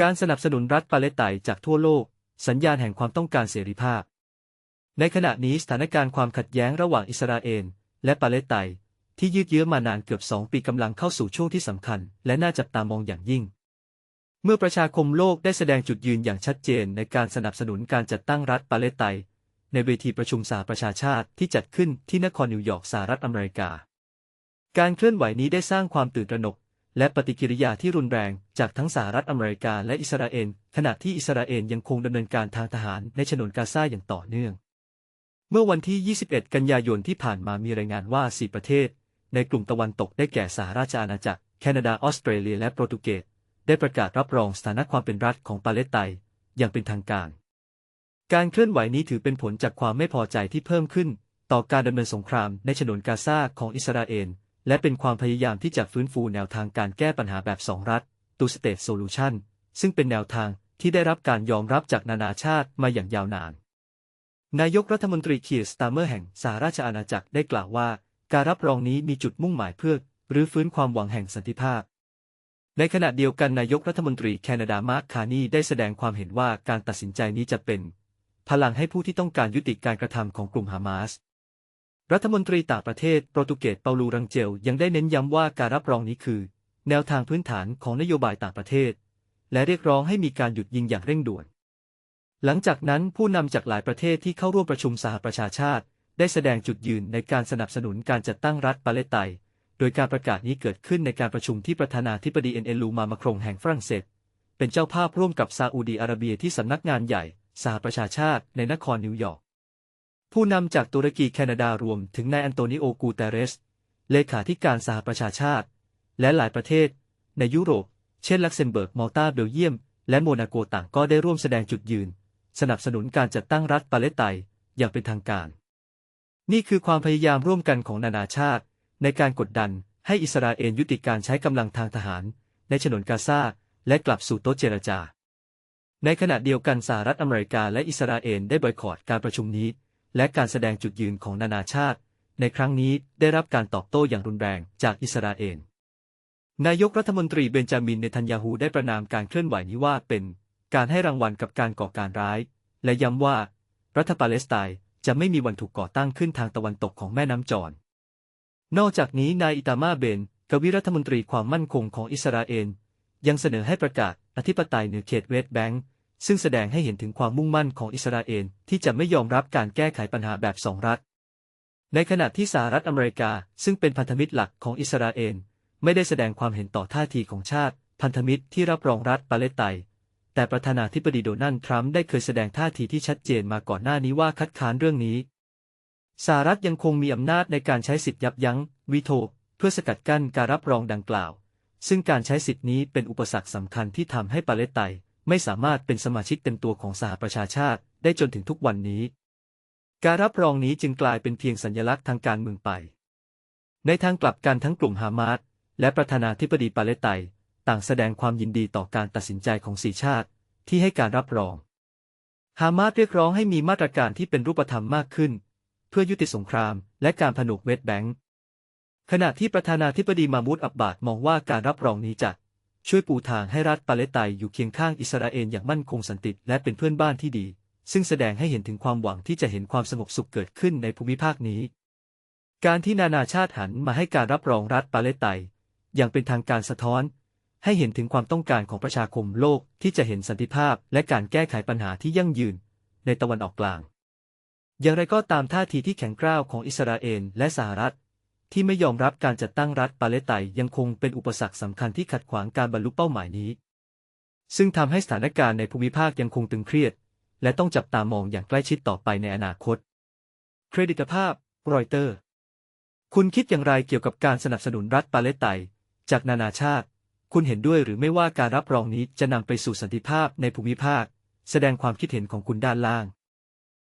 การสนับสนุนรัฐปาเลสไตน์จากทั่วโลก สัญญาณแห่งความต้องการเสรีภาพ ในขณะนี้สถานการณ์ความขัดแย้งระหว่างอิสราเอลและปาเลสไตน์ที่ยืดเยื้อมานานเกือบสองปีกำลังเข้าสู่ช่วงที่สำคัญ และน่าจับตามองอย่างยิ่ง เมื่อประชาคมโลกได้แสดงจุดยืนอย่างชัดเจนในการสนับสนุนการจัดตั้งรัฐปาเลสไตน์ในเวทีประชุมสหประชาชาติที่จัดขึ้นที่นครนิวยอร์กสหรัฐอเมริกา การเคลื่อนไหวนี้ได้สร้างความตื่นตระหนก และปฏิกิริยาที่รุนแรงจากทั้งสหรัฐอเมริกาและอิสราเอลขณะที่อิสราเอลยังคงดำเนินการทางทหารในฉนวนกาซาอย่างต่อเนื่อง เมื่อวันที่ 21 กันยายนที่ผ่านมามีรายงานว่า 4 ประเทศ ในกลุ่มตะวันตกได้แก่สหราชอาณาจักร แคนาดาออสเตรเลียและโปรตุเกสได้ประกาศรับรองสถานะความเป็นรัฐของปาเลสไตน์อย่างเป็นทางการ การเคลื่อนไหวนี้ถือเป็นผลจากความไม่พอใจที่เพิ่มขึ้น ต่อการดำเนินสงครามในฉนวนกาซาของอิสราเอล และเป็นความพยายามที่จะฟื้นฟูแนวทางการแก้ปัญหาแบบสองรัฐ two state solution ซึ่งเป็นแนวทางที่ได้รับการยอมรับจากนานาชาติมาอย่างยาวนาน นายกรัฐมนตรีเคียร์สตาเมอร์แห่งสหราชอาณาจักรได้กล่าวว่า การรับรองนี้มีจุดมุ่งหมายเพื่อรื้อฟื้นความหวังแห่งสันติภาพ ในขณะเดียวกันนายกรัฐมนตรีแคนาดามาร์คคานีได้แสดงความเห็นว่าการตัดสินใจนี้จะเป็น พลังให้ผู้ที่ต้องการยุติการกระทำของกลุ่มฮามาส รัฐมนตรีต่างประเทศโปรตุเกสเปาลูรังเจลยังได้เน้นย้ำว่าการรับรองนี้คือ แนวทางพื้นฐานของนโยบายต่างประเทศ และเรียกร้องให้มีการหยุดยิงอย่างเร่งด่วน หลังจากนั้นผู้นำจากหลายประเทศที่เข้าร่วมประชุมสหประชาชาติ ได้แสดงจุดยืนในการสนับสนุนการจัดตั้งรัฐปาเลสไตน์โดยการประกาศนี้เกิดขึ้นในการประชุมที่ประธานาธิบดีเอ็นเอลูมามาครงแห่งฝรั่งเศส เป็นเจ้าภาพร่วมกับซาอุดีอาระเบียที่สำนักงานใหญ่สหประชาชาติในนครนิวยอร์ก ผู้นำจากตุรกีแคนาดารวมถึงนายอันโตนิโอกูเตเรส เลขาธิการสหประชาชาติ และหลายประเทศ ในยุโรป เช่นลักเซมเบิร์ก มอลตาเบลเยียม และโมนาโกต่างก็ได้ร่วมแสดงจุดยืน สนับสนุนการจัดตั้งรัฐปาเลสไตน์อย่างเป็นทางการ นี่คือความพยายามร่วมกันของนานาชาติ ในการกดดันให้อิสราเอลยุติการใช้กำลังทางทหาร ในฉนวนกาซาและกลับสู่โต๊ะเจรจา ในขณะเดียวกันสหรัฐอเมริกาและอิสราเอลได้บอยคอรดการประชุมนี้ และการแสดงจุดยืนของนานาชาติ ในครั้งนี้ได้รับการตอบโต้อย่างรุนแรงจากอิสราเอล นายกรัฐมนตรีเบนจามินเนทันยาฮูได้ประนามการเคลื่อนไหวนี้ว่าเป็นการให้รางวัลกับการก่อการร้าย และย้ำว่า รัฐปาเลสไตน์จะไม่มีวันถูกก่อตั้งขึ้นทางตะวันตกของแม่น้ำจอน นอกจากนี้นายอิตามาเบนกวีรัฐมนตรีความมั่นคงของอิสราเอลยังเสนอให้ประกาศอธิปไตยเหนือเขตเวสต์แบงก์ ซึ่งแสดงให้เห็นถึงความมุ่งมั่นของอิสราเอลที่จะไม่ยอมรับการแก้ไขปัญหาแบบสองรัฐ ในขณะที่สหรัฐอเมริกาซึ่งเป็นพันธมิตรหลักของอิสราเอลไม่ได้แสดงความเห็นต่อท่าทีของชาติ พันธมิตรที่รับรองรัฐปาเลสไตน์แต่ประธานาธิบดีโดนัลด์ทรัมป์ได้เคยแสดงท่าทีที่ชัดเจนมาก่อนหน้านี้ว่าคัดค้านเรื่องนี้สหรัฐยังคงมีอำนาจในการใช้สิทธิยับยั้งวีโตเพื่อสกัดกั้นการรับรองดังกล่าว ซึ่งการใช้สิทธินี้เป็นอุปสรรคสำคัญที่ทำให้ปาเลสไตน์ ไม่สามารถเป็นสมาชิกเต็มตัวของสหประชาชาติได้จนถึงทุกวันนี้ การรับรองนี้จึงกลายเป็นเพียงสัญลักษณ์ทางการเมืองไป ในทางกลับกันทั้งกลุ่มฮามาสและประธานาธิบดีปาเลสไตน์ต่างแสดงความยินดีต่อการตัดสินใจของสีชาติที่ให้การรับรอง ฮามาสเรียกร้องให้มีมาตรการที่เป็นรูปธรรมมากขึ้น เพื่อยุติสงครามและการผนวกเวสต์แบงก์ขณะที่ประธานาธิบดีมามูดอับบาดมองว่าการรับรองนี้จะ ช่วยปูทางให้รัฐปาเลสไตน์อยู่เคียงข้างอิสราเอลอย่างมั่นคงสันติและเป็นเพื่อนบ้านที่ดี ซึ่งแสดงให้เห็นถึงความหวังที่จะเห็นความสงบสุขเกิดขึ้นในภูมิภาคนี้ การที่นานาชาติหันมาให้การรับรองรัฐปาเลสไตน์อย่างเป็นทางการสะท้อน ให้เห็นถึงความต้องการของประชาคมโลกที่จะเห็นสันติภาพและการแก้ไขปัญหาที่ยั่งยืน ในตะวันออกกลาง อย่างไรก็ตามท่าทีที่แข็งกร้าวของอิสราเอลและสหรัฐ ที่ไม่ยอมรับการจัดตั้งรัฐปาเลสไตน์ยังคงเป็นอุปสรรคสำคัญที่ขัดขวางการบรรลุเป้าหมายนี้ ซึ่งทำให้สถานการณ์ในภูมิภาคยังคงตึงเครียด และต้องจับตามองอย่างใกล้ชิดต่อไปในอนาคต เครดิตภาพ รอยเตอร์ คุณคิดอย่างไรเกี่ยวกับการสนับสนุนรัฐปาเลสไตน์จากนานาชาติ คุณเห็นด้วยหรือไม่ว่าการรับรองนี้จะนำไปสู่สันติภาพในภูมิภาค แสดงความคิดเห็นของคุณด้านล่าง